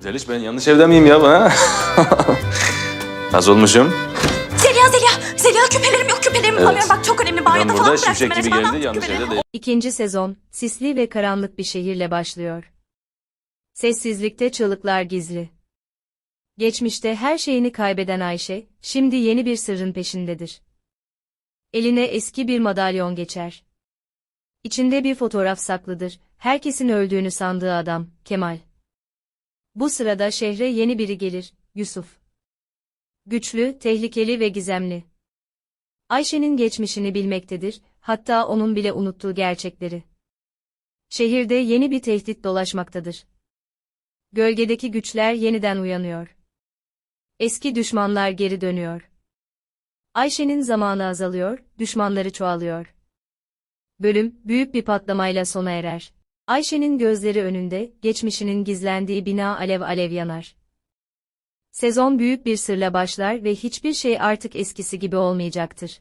Zeliş ben yanlış evde miyim ya ha? Nasıl olmuşum? Zeliha Zeliha. Zeliha küpelerim yok küpelerimi Evet. bulamıyorum. Bak çok önemli banyoda Ben falan burada bıraktım. şimşek gibi resmen. geldi yanlış Küpelerimi- evde değil. İkinci sezon, sisli ve karanlık bir şehirle başlıyor. Sessizlikte çığlıklar gizli. Geçmişte her şeyini kaybeden Ayşe, şimdi yeni bir sırrın peşindedir. Eline eski bir madalyon geçer. İçinde bir fotoğraf saklıdır, herkesin öldüğünü sandığı adam, Kemal. Bu sırada şehre yeni biri gelir, Yusuf. Güçlü, tehlikeli ve gizemli. Ayşe'nin geçmişini bilmektedir, hatta onun bile unuttuğu gerçekleri. Şehirde yeni bir tehdit dolaşmaktadır. Gölgedeki güçler yeniden uyanıyor. Eski düşmanlar geri dönüyor. Ayşe'nin zamanı azalıyor, düşmanları çoğalıyor. Bölüm, büyük bir patlamayla sona erer. Ayşe'nin gözleri önünde, geçmişinin gizlendiği bina alev alev yanar. Sezon büyük bir sırla başlar ve hiçbir şey artık eskisi gibi olmayacaktır.